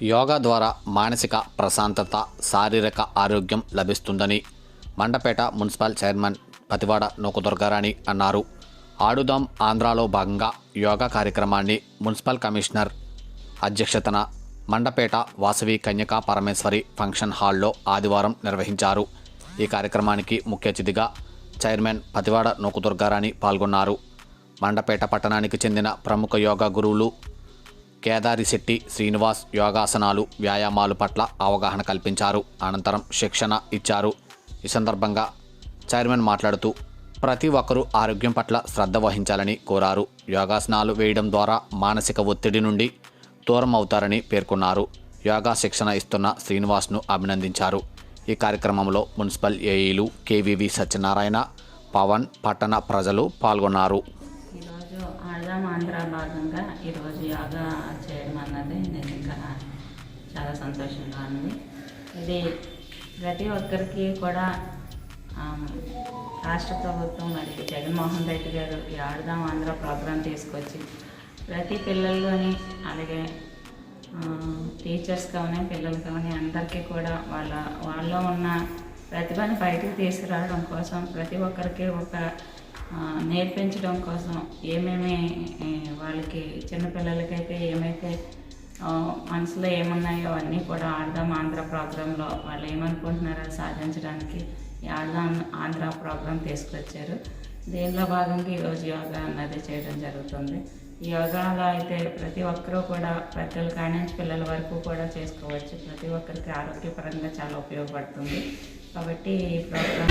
యోగా ద్వారా మానసిక ప్రశాంతత శారీరక ఆరోగ్యం లభిస్తుందని మండపేట మున్సిపల్ చైర్మన్ పతివాడ నూకదుర్గారాణి అన్నారు. ఆడుదాం ఆంధ్రాలో భాగంగా యోగా కార్యక్రమాన్ని మున్సిపల్ కమిషనర్ అధ్యక్షతన మండపేట వాసవి కన్యకా పరమేశ్వరి ఫంక్షన్ హాల్లో ఆదివారం నిర్వహించారు. ఈ కార్యక్రమానికి ముఖ్య అతిథిగా చైర్మన్ పతివాడ నూకదుర్గారాణి పాల్గొన్నారు. మండపేట పట్టణానికి చెందిన ప్రముఖ యోగా గురువులు కేదారిశెట్టి శ్రీనివాస్ యోగాసనాలు వ్యాయామాలు పట్ల అవగాహన కల్పించారు. అనంతరం శిక్షణ ఇచ్చారు. ఈ సందర్భంగా చైర్మన్ మాట్లాడుతూ ప్రతి ఒక్కరూ ఆరోగ్యం పట్ల శ్రద్ధ వహించాలని కోరారు. యోగాసనాలు వేయడం ద్వారా మానసిక ఒత్తిడి నుండి దూరం అవుతారని పేర్కొన్నారు. యోగా శిక్షణ ఇస్తున్న శ్రీనివాస్ను అభినందించారు. ఈ కార్యక్రమంలో మున్సిపల్ ఏఈలు కేవీవి సత్యనారాయణ పవన్ పట్టణ ప్రజలు పాల్గొన్నారు. ఆడదాం ఆంధ్ర భాగంగా ఈరోజు యోగా చేయడం అన్నది నిజంగా చాలా సంతోషంగా ఉంది. ఇది ప్రతి ఒక్కరికి కూడా రాష్ట్ర ప్రభుత్వం మరి జగన్మోహన్ రెడ్డి గారు ఈ ఆడదాం ఆంధ్ర ప్రోగ్రాం తీసుకొచ్చి ప్రతి పిల్లల్లోని అలాగే టీచర్స్ కానీ పిల్లలు కానీ అందరికీ కూడా వాళ్ళ వాళ్ళలో ఉన్న ప్రతిభని బయటికి తీసుకురావడం కోసం ప్రతి ఒక్కరికి ఒక నేర్పించడం కోసం ఏమేమి వాళ్ళకి చిన్నపిల్లలకైతే ఏమైతే మనసులో ఏమున్నాయో అన్నీ కూడా ఆడదాం ఆంధ్ర ప్రోగ్రాంలో వాళ్ళు ఏమనుకుంటున్నారో అది సాధించడానికి ఆడదాం ఆంధ్ర ప్రోగ్రాం తీసుకొచ్చారు. దీనిలో భాగంగా ఈరోజు యోగా అన్నది చేయడం జరుగుతుంది. యోగాలో అయితే ప్రతి ఒక్కరూ కూడా పెద్దల కాడి నుంచి పిల్లల వరకు కూడా చేసుకోవచ్చు. ప్రతి ఒక్కరికి ఆరోగ్యపరంగా చాలా ఉపయోగపడుతుంది. కాబట్టి ఈ ప్రోగ్రాం